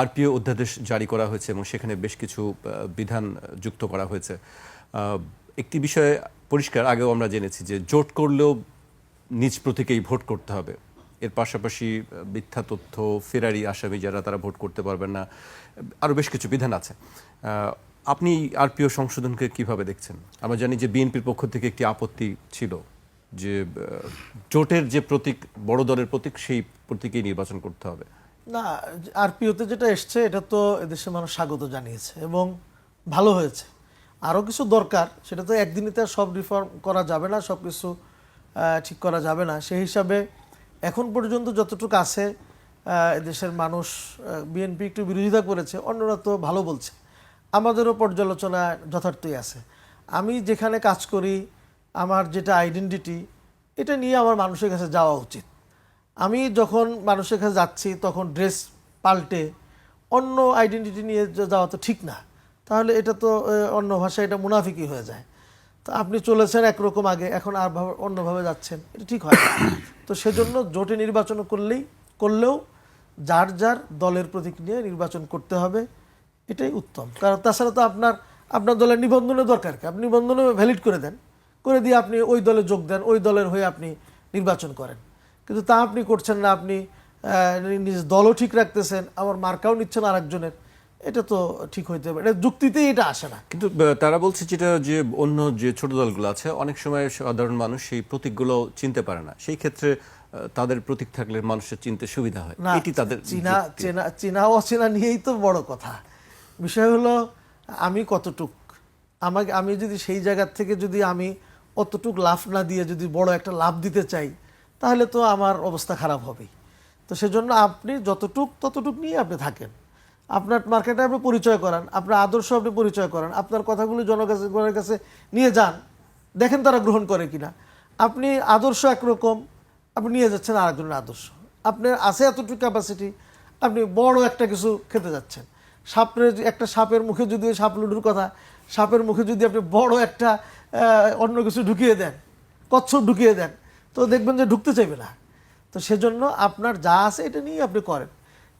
RPO অধ্যাদেশ জারি করা হয়েছে এবং সেখানে বেশ কিছু বিধান যুক্ত করা হয়েছে। একটি বিষয়ে পরিষ্কার, আগেও আমরা জেনেছি যে জোট করলেও নিজ প্রতীকেই ভোট করতে হবে। এর পাশাপাশি মিথ্যা তথ্য, ফেরারি আসামি যারা, তারা ভোট করতে পারবেন না। আরও বেশ কিছু বিধান আছে। আপনি আরপিও সংশোধনকে কীভাবে দেখছেন? আমরা জানি যে বিএনপির পক্ষ থেকে একটি আপত্তি ছিল যে জোটের যে প্রতীক, বড় দলের প্রতীক, সেই প্রতীকেই নির্বাচন করতে হবে। না, আরপিওতে যেটা এসছে, এটা তো এদেশের মানুষ স্বাগত জানিয়েছে এবং ভালো হয়েছে। আরও কিছু দরকার, সেটা তো একদিনে তো সব রিফর্ম করা যাবে না, সব কিছু ঠিক করা যাবে না। সেই হিসাবে এখন পর্যন্ত যতটুকু আছে এদেশের মানুষ বিএনপি একটু বিরোধিতা করেছে, অন্যরা তো ভালো বলছে। আমাদেরও পর্যালোচনা যথার্থই আছে। আমি যেখানে কাজ করি, আমার যেটা আইডেন্টিটি এটা নিয়ে আমার মানুষের কাছে যাওয়া উচিত। আমি যখন মানুষের কাছে যাচ্ছি, তখন ড্রেস পাল্টে অন্য আইডেন্টিটি নিয়ে যাওয়া তো ঠিক না। তাহলে এটা তো অন্য ভাষায় এটা মুনাফিকি হয়ে যায়। তো আপনি চলেছেন একরকম আগে, এখন আর অন্যভাবে যাচ্ছেন, এটা ঠিক হয়। তো সেজন্য জোটে নির্বাচন করলেই, করলেও যার যার দলের প্রতীক নিয়ে নির্বাচন করতে হবে, এটাই উত্তম। কারণ তাছাড়া তো আপনার আপনার দলের নিবন্ধনের দরকার আপনি নিবন্ধনে ভ্যালিড করে দেন। করে দিয়ে আপনি ওই দলে যোগ দেন, ওই দলের হয়ে আপনি নির্বাচন করেন। কিন্তু তা আপনি করছেন না আপনি নিজ দলও ঠিক রাখতেছেন আবার মার্কাও নিচ্ছেন আরেকজনের। এটা তো ঠিক হইতে পারে। এটা যুক্তিতেই এটা আসে না। কিন্তু তারা বলছে যেটা যে অন্য যে ছোট দলগুলো আছে অনেক সময় সাধারণ মানুষ সেই প্রতীকগুলো চিনতে পারে না। সেই ক্ষেত্রে তাদের প্রতীক থাকলে মানুষের চিনতে সুবিধা হয়। না এটি তাদের চীনা চেনা চেনা চীনা অচেনা নিয়েই তো বড় কথা। বিষয় হলো আমি কতটুক আমাকে আমি যদি সেই জায়গার থেকে যদি আমি অতটুক লাভ না দিয়ে যদি বড় একটা লাভ দিতে চাই তাহলে তো আমার অবস্থা খারাপ হবেই। তো সেজন্য আপনি যতটুক ততটুক নিয়ে আপনি থাকেন। আপনার মার্কেটে আপনি পরিচয় করান, আপনার আদর্শ আপনি পরিচয় করান, আপনার কথাগুলি জনগণের কাছে নিয়ে যান। দেখেন তারা গ্রহণ করে কিনা। আপনি আদর্শ একরকম, আপনি নিয়ে যাচ্ছেন আরেকজনের আদর্শ। আপনার আছে এতটুকু ক্যাপাসিটি আপনি বড় একটা কিছু খেতে যাচ্ছেন। সাপের একটা সাপের মুখে যদি ওই সাপ লুডুর কথা, সাপের মুখে যদি আপনি বড় একটা অন্য কিছু ঢুকিয়ে দেন, কচ্ছপ ঢুকিয়ে দেন তো দেখবেন যে ঢুকতে চাইবে না। তো সেজন্য আপনার যা আছে এটা নিয়ে আপনি করেন।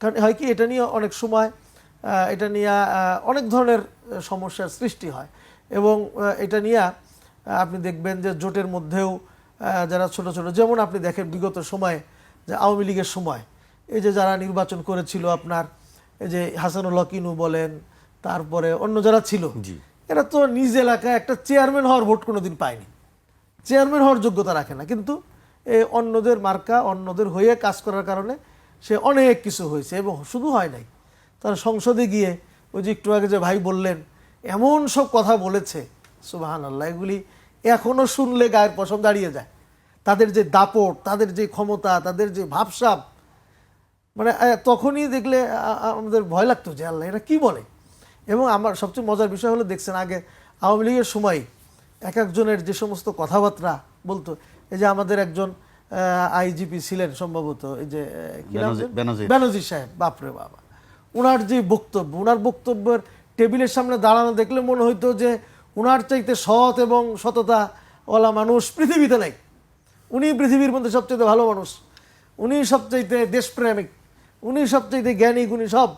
কারণ হয় কি এটা নিয়ে অনেক সময় এটা নিয়ে অনেক ধরনের সমস্যার সৃষ্টি হয়। এবং এটা নিয়ে আপনি দেখবেন যে জোটের মধ্যেও যারা ছোট ছোট যেমন আপনি দেখেন বিগত সময়ে যে আওয়ামী লীগের সময় এই যে যারা নির্বাচন করেছিল আপনার এই যে হাসানুল হকিনু বলেন তারপরে অন্য যারা ছিল এরা তো নিজ এলাকায় একটা চেয়ারম্যান হওয়ার ভোট কোনোদিন পায়নি। চেয়ারম্যান হওয়ার যোগ্যতা রাখে না। কিন্তু অন্যদের মার্কা, অন্যদের হয়ে কাজ করার কারণে সে অনেক কিছু হয়েছে এবং শুধু হয় নাই। তার সংসদে গিয়ে ওই যে একটু আগে যে ভাই বললেন, এমন সব কথা বলেছে সুবাহান আল্লাহ এগুলি এখনও শুনলে গায়ের পশম দাঁড়িয়ে যায়। তাদের যে দাপট, তাদের যে ক্ষমতা, তাদের যে ভাবসাপ মানে তখনই দেখলে আমাদের ভয় লাগতো যে আল্লাহ, এরা কী বলে? এবং আমার সবচেয়ে মজার বিষয় হলো, দেখছেন আগে আওয়ামী লীগের সময় এক একজনের যে সমস্ত কথাবার্তা বলতো এই যে আমাদের একজন আইজিপি ছিলেন সম্ভবত এই যে। বেনজির সাহেব বাপরে বাবা। ওনার যে বক্তব্য ওনার বক্তব্যের টেবিলের সামনে দাঁড়ানো দেখলে মনে হইতো যে ওনার চাইতে সৎ এবং সততা ওলা মানুষ পৃথিবীতে নাই। উনি পৃথিবীর মধ্যে সবচেয়ে ভালো মানুষ। উনি সবচাইতে দেশপ্রেমিক। উনি সবচাইতে জ্ঞানী গুণী সব।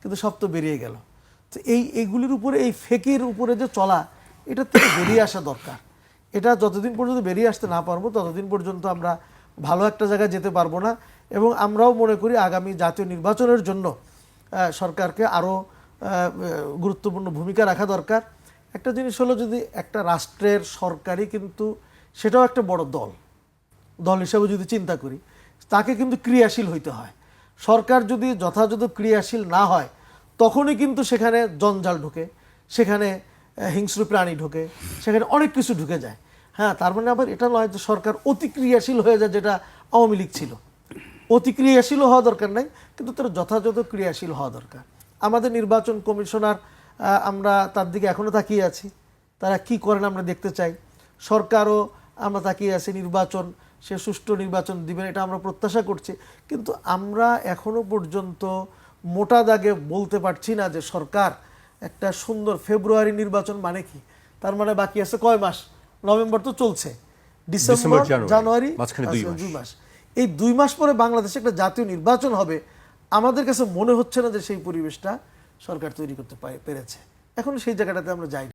কিন্তু সব তো বেরিয়ে গেল। তো এই এইগুলির উপরে এই ফেকির উপরে যে চলা এটা থেকে বেরিয়ে আসা দরকার। এটা যতদিন পর্যন্ত বেরিয়ে আসতে না পারব, ততদিন পর্যন্ত আমরা ভালো একটা জায়গায় যেতে পারব না এবং আমরাও মনে করি আগামী জাতীয় নির্বাচনের জন্য সরকারকে আরও গুরুত্বপূর্ণ ভূমিকা রাখা দরকার। একটা জিনিস হলো যদি একটা রাষ্ট্রের সরকারি কিন্তু সেটাও একটা বড় দল দল হিসাবে যদি চিন্তা করি, তাকে কিন্তু ক্রিয়াশীল হইতে হয়। সরকার যদি যথাযথ ক্রিয়াশীল না হয়, তখনই কিন্তু সেখানে জঞ্জাল ঢুকে। সেখানে হিংস্র প্রাণী ঢোকে, সেখানে অনেক কিছু ঢুকে যায়। হ্যাঁ তার মানে আবার এটা নয় যে সরকার অতিক্রিয়াশীল হয়ে যায় যেটা আওয়ামী লীগ ছিল। অতি ক্রিয়াশীলও হওয়া দরকার নাই, কিন্তু তার যথাযথ ক্রিয়াশীল হওয়া দরকার। আমাদের নির্বাচন কমিশনার আমরা তার দিকে এখনও তাকিয়ে আছি। তারা কি করেন আমরা দেখতে চাই। সরকারও আমরা তাকিয়ে আছি নির্বাচন, সে সুষ্ঠু নির্বাচন দিবেন, এটা আমরা প্রত্যাশা করছি। কিন্তু আমরা এখনও পর্যন্ত মোটা দাগে বলতে পারছি না যে সরকার একটা সুন্দর ফেব্রুয়ারি নির্বাচন মানে কি? তার মানে বাকি আছে কয় মাস? নভেম্বর তো চলছে। December January. জানুয়ারি দুই আচ্ছা, মাস। এই দুই মাস পরে বাংলাদেশে একটা জাতীয় নির্বাচন হবে। আমাদের কাছে মনে হচ্ছে না যে সেই পরিবেশটা সরকার তৈরি করতে পেরেছে। এখন সেই জায়গাটাতে আমরা যাই